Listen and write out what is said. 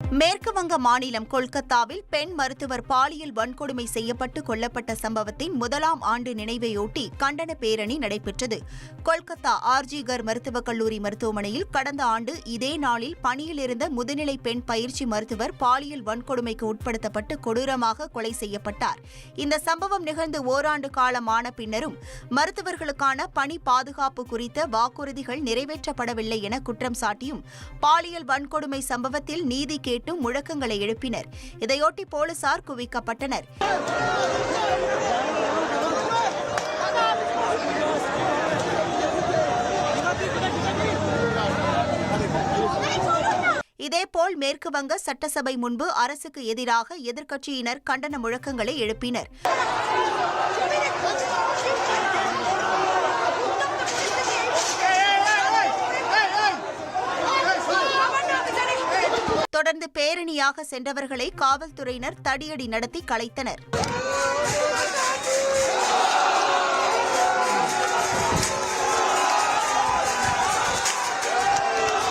மேற்கு வங்க மாநிலம் கொல்கத்தாவில் பெண் மருத்துவர் பாலியல் வன்கொடுமை செய்யப்பட்டு கொல்லப்பட்ட சம்பவத்தின் முதலாம் ஆண்டு நினைவையொட்டி கண்டன பேரணி நடைபெற்றது. கொல்கத்தா ஆர்ஜிகர் மருத்துவக் கல்லூரி மருத்துவமனையில் கடந்த ஆண்டு இதே நாளில் பணியில் இருந்த முதுநிலை பெண் பயிற்சி மருத்துவர் பாலியல் வன்கொடுமைக்கு உட்படுத்தப்பட்டு கொடூரமாக கொலை செய்யப்பட்டார். இந்த சம்பவம் நிகழ்ந்து ஓராண்டு காலமான பின்னரும் மருத்துவர்களுக்கான பணி பாதுகாப்பு குறித்த வாக்குறுதிகள் நிறைவேற்றப்படவில்லை என குற்றம் சாட்டியும் பாலியல் வன்கொடுமை சம்பவத்தில் நீதி கேட்டும் முழக்கங்களை எழுப்பினர். இதையொட்டி போலீசார் குவிக்கப்பட்டனர். இதேபோல் மேற்கு வங்க சட்டசபை முன்பு அரசுக்கு எதிராக எதிர்க்கட்சியினர் கண்டன முழக்கங்களை எழுப்பினர். பேரணியாக சென்றவர்களை காவல்துறையினர் தடியடி நடத்தி கலைத்தனர்.